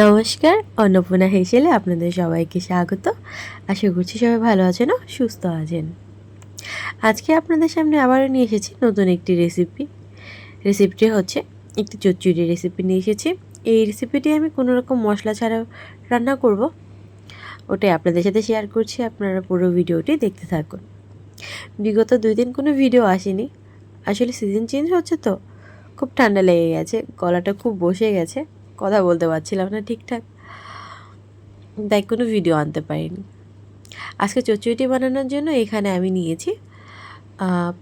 নমস্কার, অন্নপূর্ণা হেসেলে আপনাদের সবাইকে স্বাগত। আশা করছি সবাই ভালো আছেন ও সুস্থ আছেন। আজকে আপনাদের সামনে আবারও নিয়ে এসেছি নতুন একটি রেসিপি রেসিপিটি হচ্ছে একটি চচ্চড়ি রেসিপি নিয়ে এসেছি। এই রেসিপিটি আমি কোনো রকম মশলা ছাড়াও রান্না করব। ওটাই আপনাদের সাথে শেয়ার করছি, আপনারা পুরো ভিডিওটি দেখতে থাকুন। বিগত দুই দিন কোনো ভিডিও আসেনি। আসলে সিজন চেঞ্জ হচ্ছে তো, খুব ঠান্ডা লেগে গেছে, গলাটা খুব বসে গেছে। কথা বলতে পারছিলাম না ঠিকঠাক। তাই কোনো ভিডিও আনতে পারিনি। আজকে চচ্চড়িটি বানানোর জন্য এখানে আমি নিয়েছি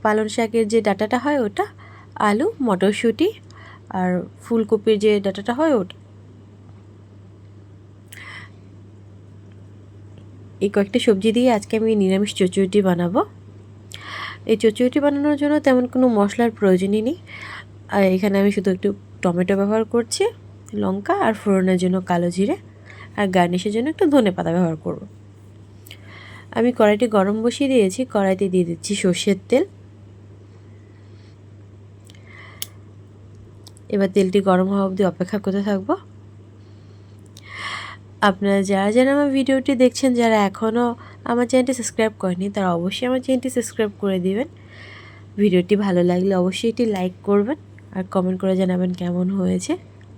পালং শাকের যে ডাটাটা হয় ওটা, আলু, মটরশুঁটি আর ফুলকপির যে ডাটাটা হয় ওটা। এই কয়েকটা সবজি দিয়ে আজকে আমি নিরামিষ চচ্চড়িটি বানাবো। এই চচ্চড়িটি বানানোর জন্য তেমন কোনো মশলার প্রয়োজনই নেই। আর এখানে আমি শুধু একটু টমেটো ব্যবহার করছি। লঙ্কা আর ফোড়নের জন্য কালো জিরে আর গার্নিশের জন্য একটু ধনে পাতা ব্যবহার করব। আমি কড়াইটি গরম বসিয়ে দিয়েছি, কড়াইতে দিয়ে দিচ্ছি সর্ষের তেল। এবার তেলটি গরম হওয়া অবধি অপেক্ষা করতে থাকব। আপনারা যারা যারা আমার ভিডিওটি দেখছেন, যারা এখনও আমার চ্যানেলটি সাবস্ক্রাইব করেনি তারা অবশ্যই আমার চ্যানেলটি সাবস্ক্রাইব করে দিবেন। ভিডিওটি ভালো লাগলে অবশ্যই এটি লাইক করবেন আর কমেন্ট করে জানাবেন কেমন হয়েছে।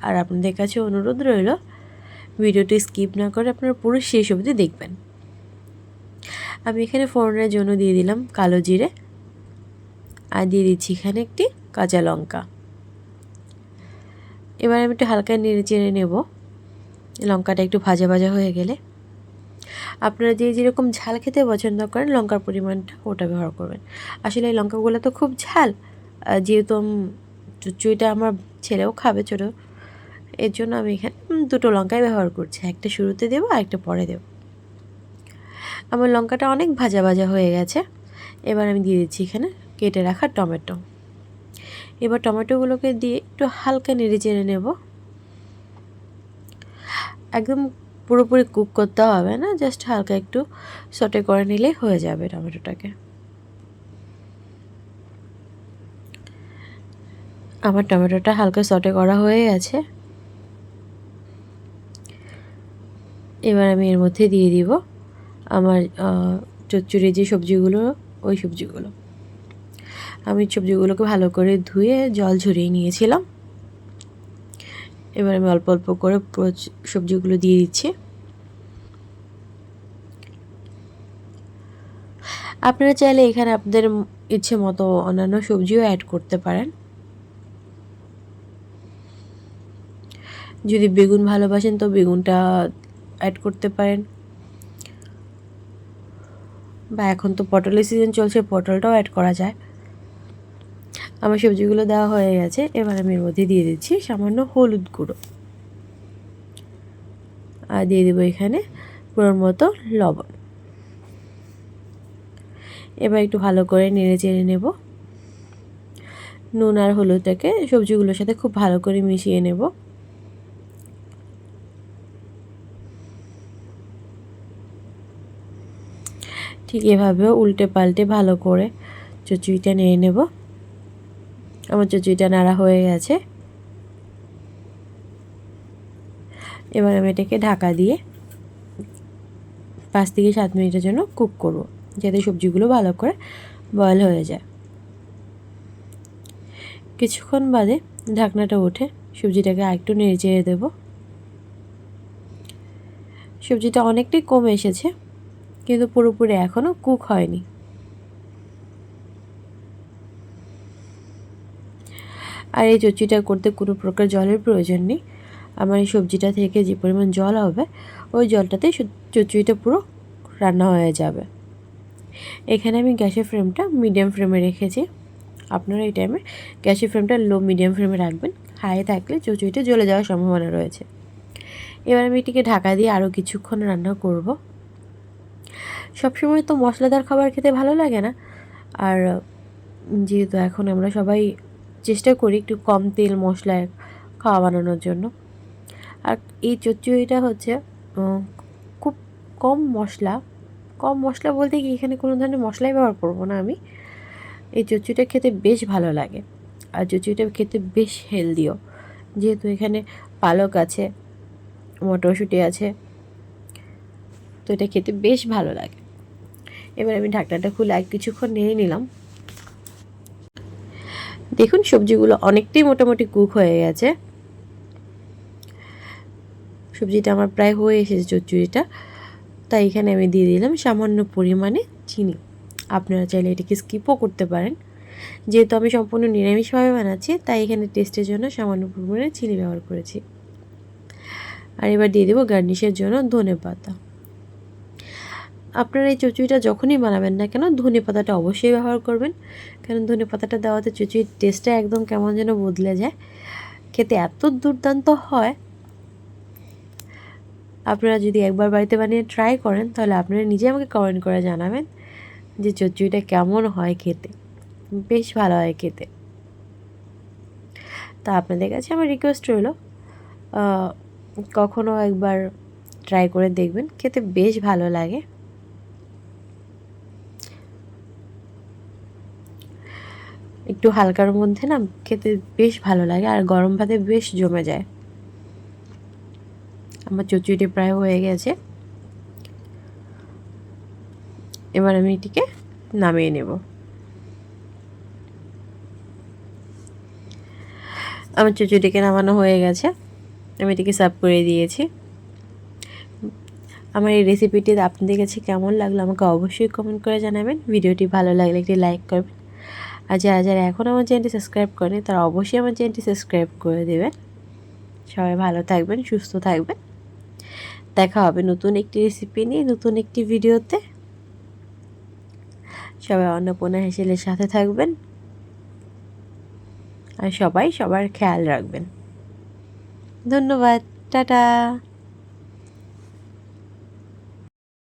আর আপনাদের কাছে অনুরোধ রইল, ভিডিওটি স্কিপ না করে আপনারা পুরো শেষ অবধি দেখবেন। আমি এখানে ফোড়নের জন্য দিয়ে দিলাম কালো জিরে, আর দিয়ে দিচ্ছি এখানে একটি কাঁচা লঙ্কা। এবার আমি একটু হালকা নেড়ে চেড়ে নেব, লঙ্কাটা একটু ভাজা ভাজা হয়ে গেলে। আপনারা যে যেরকম ঝাল খেতে পছন্দ করেন, লঙ্কার পরিমাণটা ওটা ব্যবহার করবেন। আসলে এই লঙ্কাগুলো তো খুব ঝাল যেহেতু চুইটা আমার ছেলেও খাবে, ছোটো এর জন্য আমি এখানে দুটো লঙ্কাই ব্যবহার করছি। একটা শুরুতে দেবো আর একটা পরে দেবো। আমার লঙ্কাটা অনেক ভাজা ভাজা হয়ে গেছে। এবার আমি দিয়ে দিচ্ছি এখানে কেটে রাখা টমেটো। এবার টমেটোগুলোকে দিয়ে একটু হালকা নেড়ে চেড়ে নেব। একদম পুরোপুরি কুক করতে হবে না, জাস্ট হালকা একটু সটে করে নিলে হয়ে যাবে টমেটোটাকে। আমার টমেটোটা হালকা সটে করা হয়ে গেছে। এবার আমি এর মধ্যে দিয়ে দিব আমার চচ্চড়ি যে সবজিগুলো, ওই সবজিগুলো। আমি সবজিগুলোকে ভালো করে ধুয়ে জল ঝরিয়ে নিয়েছিলাম। এবার আমি অল্প অল্প করে সবজিগুলো দিয়ে দিচ্ছি। আপনারা চাইলে এখানে আপনাদের ইচ্ছে মতো অন্যান্য সবজিও অ্যাড করতে পারেন। যদি বেগুন ভালোবাসেন, তো বেগুনটা অ্যাড করতে পারেন। বা এখন তো পটলের সিজন চলছে, পটলটাও অ্যাড করা যায়। আমার সবজিগুলো দেওয়া হয়ে গেছে, এবার আমি এর মধ্যে দিয়ে দিচ্ছি সামান্য হলুদ গুঁড়ো। আর দিয়ে দেবো এখানে পুরোর মতো লবণ। এবার একটু ভালো করে নেড়ে চেড়ে নেব। নুন আর হলুদটাকে সবজিগুলোর সাথে খুব ভালো করে মিশিয়ে নেব। ঠিক এভাবে উল্টে পাল্টে ভালো করে চচুইটা নিয়ে নেব। আমার চচুইটা নাড়া হয়ে গেছে। এবার আমি এটাকে ঢাকা দিয়ে পাঁচ থেকে সাত মিনিটের জন্য কুক করব, যাতে সবজিগুলো ভালো করে বয়েল হয়ে যায়। কিছুক্ষণ বাদে ঢাকনাটা উঠে সবজিটাকে আরেকটু নেড়ে চেড়ে দেবো। সবজিটা অনেকটাই কমে এসেছে। কিন্তু পুরোপুরি এখনও কুক হয়নি। আর এই চচ্চিটা করতে কোনো প্রকার জলের প্রয়োজন নেই। আমার এই সবজিটা থেকে যে পরিমাণ জল হবে, ওই জলটাতেই চচ্চড়িটা পুরো রান্না হয়ে যাবে। এখানে আমি গ্যাসের ফ্লেমটা মিডিয়াম ফ্লেমে রেখেছি। আপনারা এই টাইমে গ্যাসের ফ্লেমটা লো মিডিয়াম ফ্লেমে রাখবেন। হাই থাকলে চচুইটা জ্বলে যাওয়ার সম্ভাবনা রয়েছে। এবার আমি এটিকে ঢাকা দিয়ে আরও কিছুক্ষণ রান্না করব। সবসময় তো মশলাদার খাবার খেতে ভালো লাগে না। আর, যেহেতু এখন আমরা সবাই চেষ্টা করি একটু কম তেল মশলায় খাওয়া বানানোর জন্য। আর এই চচ্চড়িটা হচ্ছে খুব কম মশলা কম মশলা বলতে কি এখানে কোনো ধরনের মশলাই ব্যবহার করব না আমি। এই চচ্চড়িটা খেতে বেশ ভালো লাগে। আর চচ্চড়িটা খেতে বেশ হেলদিও। যেহেতু এখানে পালক আছে, মটরশুঁটি আছে, তো এটা খেতে বেশ ভালো লাগে। এবার আমি ঢাকনাটা খুলে এক কিছুক্ষণ নেড়ে নিলাম। দেখুন, সবজিগুলো অনেকটাই মোটামুটি কুক হয়ে গেছে। সবজিটা আমার প্রায় হয়ে এসেছে চচ্চড়িটা। তাই এখানে আমি দিয়ে দিলাম সামান্য পরিমাণে চিনি। আপনারা চাইলে এটাকে স্কিপও করতে পারেন। যেহেতু আমি সম্পূর্ণ নিরামিষভাবে বানাচ্ছি, তাই এখানে টেস্টের জন্য সামান্য পরিমাণে চিনি ব্যবহার করেছি। আর এবার দিয়ে দেবো গার্নিশের জন্য ধনে পাতা আপনারা এই চচুড়িটা যখনই বানাবেন না কেন, ধনে পাতাটা অবশ্যই ব্যবহার করবেন। কারণ ধনে পাতাটা দেওয়াতে চচুড়ির টেস্টটা একদম কেমন যেন বদলে যায়। খেতে এত দুর্দান্ত হয়। আপনারা যদি একবার বাড়িতে বানিয়ে ট্রাই করেন, তাহলে আপনারা নিজে আমাকে কমেন্ট করে জানাবেন যে চচ্চড়িটা কেমন হয় খেতে। বেশ ভালো হয় খেতে। তা আপনাদের কাছে আমার রিকোয়েস্ট রইল কখনও একবার ট্রাই করে দেখবেন, খেতে বেশ ভালো লাগে। একটু হালকার মধ্যে না খেতে বেশ ভালো লাগে আর গরম ভাতে বেশ জমে যায়। আমার চচুড়ি প্রায় হয়ে গেছে। এবার আমি এটিকে নামিয়ে নেব। আমার চচুড়িকে নামানো হয়ে গেছে। আমি এটিকে সার্ভ করে দিয়েছি। আমার এই রেসিপিটি আপনাদের কাছে কেমন লাগল আমাকে অবশ্যই কমেন্ট করে জানাবেন। ভিডিওটি ভালো লাগলে একটি লাইক করবেন। আর যারা যারা এখন আমার চ্যানেলটি সাবস্ক্রাইব করেন, তারা অবশ্যই আমার চ্যানেলটি সাবস্ক্রাইব করে দেবেন। সবাই ভালো থাকবেন, সুস্থ থাকবেন। দেখা হবে নতুন একটি রেসিপি নিয়ে নতুন একটি ভিডিওতে সবাই অন্নপূর্ণা হেসেলের সাথে থাকবেন। আর সবাই সবার খেয়াল রাখবেন। ধন্যবাদ, টাটা।